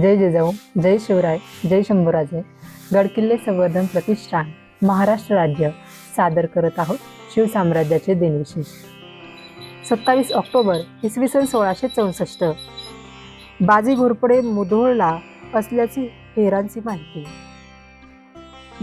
जय जिजाऊ जय शिवराय जय शंभूराजे. गडकिल्ले संवर्धन प्रतिष्ठान महाराष्ट्र राज्य. सादर करत आहोत शिवसाम्राज्याचे दिनविशेष. सत्तावीस ऑक्टोबर इसवी सन सोळाशे चौसष्ट. बाजी घोरपडे मुधोळला असल्याची हेरांची माहिती.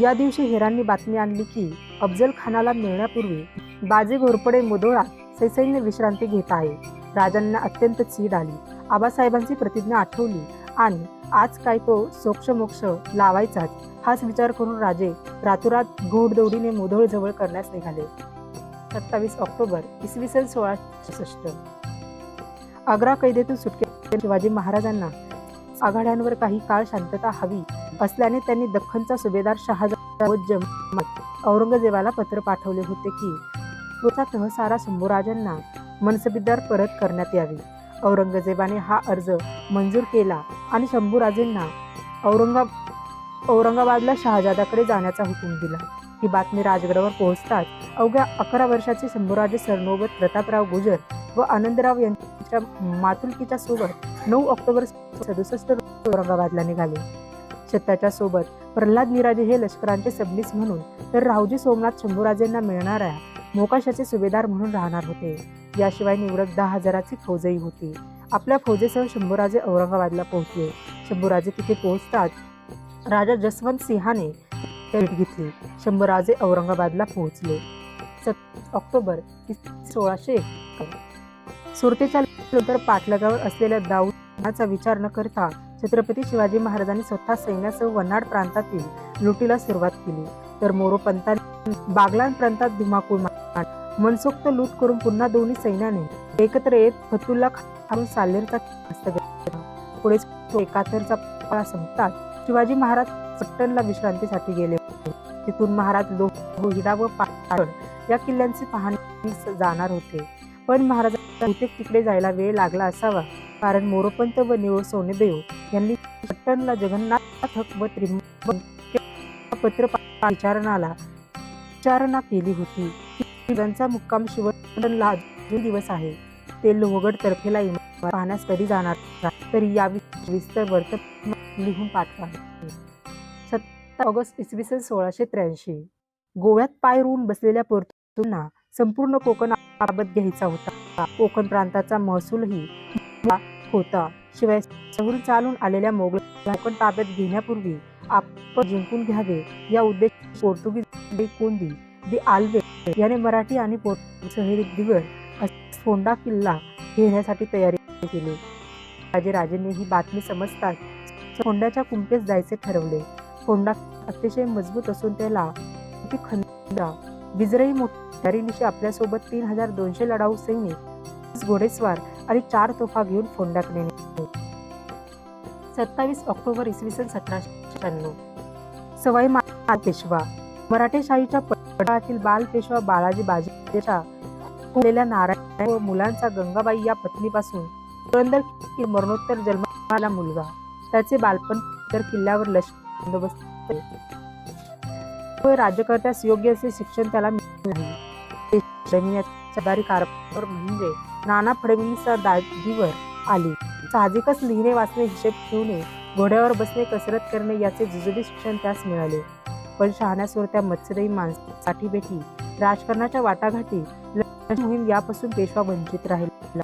या दिवशी हेरांनी बातमी आणली की अफजल खानाला मिळण्यापूर्वी बाजी घोरपडे मुधोळा सैसैन्य विश्रांती घेत आहे. राजांना अत्यंत चीड आली. आबासाहेबांची प्रतिज्ञा आठवली. आणि आज काय तो सोक्षमोक्ष लावायचाच हाच विचार करून राजे रातोरात घोडदौडीने मुधोळ जवळ करण्यास निघाले. सत्तावीस ऑक्टोबर इसवी सन सोळाशे सष्ट आग्रा कैदेतून सुटके शिवाजी महाराजांना आघाड्यांवर काही काळ शांतता हवी असल्याने त्यांनी दख्खनचा सुभेदार शहाजहान औरंगजेबाला पत्र पाठवले होते की तहसारा शंभूराजांना मनसबीदार परत करण्यात यावी. औरंगजेबाने हा अर्ज मंजूर केला आणि शंभूराजेंना औरंगा औरंगाबादला शहाजादाकडे जाण्याचा हुकूम दिला. ही बातमी राजगडावर पोहोचताच अवघ्या अकरा वर्षाचे शंभूराजे सरनोबत प्रतापराव गुजर व आनंदराव यांच्या मातुलकीच्या सोबत नऊ ऑक्टोबर सदुसष्ट औरंगाबादला निघाले. छत्ताच्या सोबत प्रल्हाद निराजे हे लष्करांचे सबनीस म्हणून तर रावजी सोमनाथ शंभूराजेंना मिळणाऱ्या मोकाशाचे सुभेदार म्हणून राहणार होते. याशिवाय निवडक दहा हजाराची फौजही होती. आपल्या फौजेसह शंभूराजे औरंगाबादला पोहोचले. शंभूराजे तिथे पोहोचताच राजा जसवंत सिंहाने भेट घेतली. शंभूराजे औरंगाबादला पोहोचले. सत ऑक्टोबर सोळाशे सुरतेच्या नंतर पाटलगावर असलेल्या दाऊदचा विचार न करता छत्रपती शिवाजी महाराजांनी स्वतः सैन्यासह वनाड प्रांतातील लुटीला सुरुवात केली. तर मोरोपंतांनी बागलान प्रांतात धुमाकूळ मनसोक्त लूट करून पुन्हा दोन्ही सैन्याने एकत्र येत फतुल्ला खान सालेरचा पुढे एकाहत्तरचा पाळा संपतात शिवाजी महाराज पट्टणला विश्रांतीसाठी गेले होते. तिथून महाराज लोहिडा व पाटण या किल्ल्यांची पाहणी जाणार होते. पण महाराजांना बहुतेक तिकडे जायला वेळ लागला असावा कारण मोरोपंत व निवळ सोनेदेव यांनी पट्टणला जगन्नाथ व त्रिंबक पत्र विचारणाला विचारणा केली होती. ज्यांचा मुक्काम शिवला अजून दिवस आहे ते लोहगड तर्फेला इमारत पाहण्यास कधी जाणार तरी या विस्तर वर्त लिहून पाठवा. सत्ता ऑगस्ट इसवी सन सोळाशे त्र्याऐंशी. गोव्यात पाय रोवून बसलेल्या पोर्तुगीजांना संपूर्ण कोकण ताब्यात घ्यायचा होता. कोकण प्रांताचा महसूलही होता. शिवाय सहून चालून आलेल्या मोगल कोकण ताब्यात घेण्यापूर्वी आपण जिंकून घ्यावे या उद्देश पोर्तुगीज कोंदी दि आल्वे याने मराठी आणि पोर्तुगीज फोंडा किल्ला घेण्यासाठी तयारी केली. राजेराजेंनी ही बातमी समजताच फोंड्याच्या कुंपेस जायचे ठरवले. फोंडा अतिशय मजबूत असून त्याला किती खंड विजरही मोठ्या आपल्यासोबत तीन हजार दोनशे लढाऊ सैनिक घोडेस्वार आणि चार तोफा घेऊन फोंडाकडे निघाले सत्तावीस ऑक्टोबर इसवी सन सतराशे शहाण्णव. सवाई पेशवा मराठेशाहीच्या पडातील बाल पेशवा बाळाजी बाजीच्या नारायण व मुलांचा गंगाबाई या पत्नीपासून पुरंदर मरणोत्तर जन्माला मुलगा. त्याचे बालपण तर किल्ल्यावर लष्कर बंदोबस्त राज्यकर्त्यास योग्य असे शिक्षण त्याला सरदारी कारभार म्हणजे नाना फडणवीस दादीवर आली. साहजिकच लिहिणे वाचणे हिशेब ठेवणे घोड्यावर बसणे कसरत करणे याचे जुजुबी शिक्षण त्यास मिळाले. पण शहाण्यासवर त्या मत्स्यदयी माणसासाठी भेटी. राजकारणाच्या वाटाघाटी मोहीम यापासून पेशवा वंचित राहिला.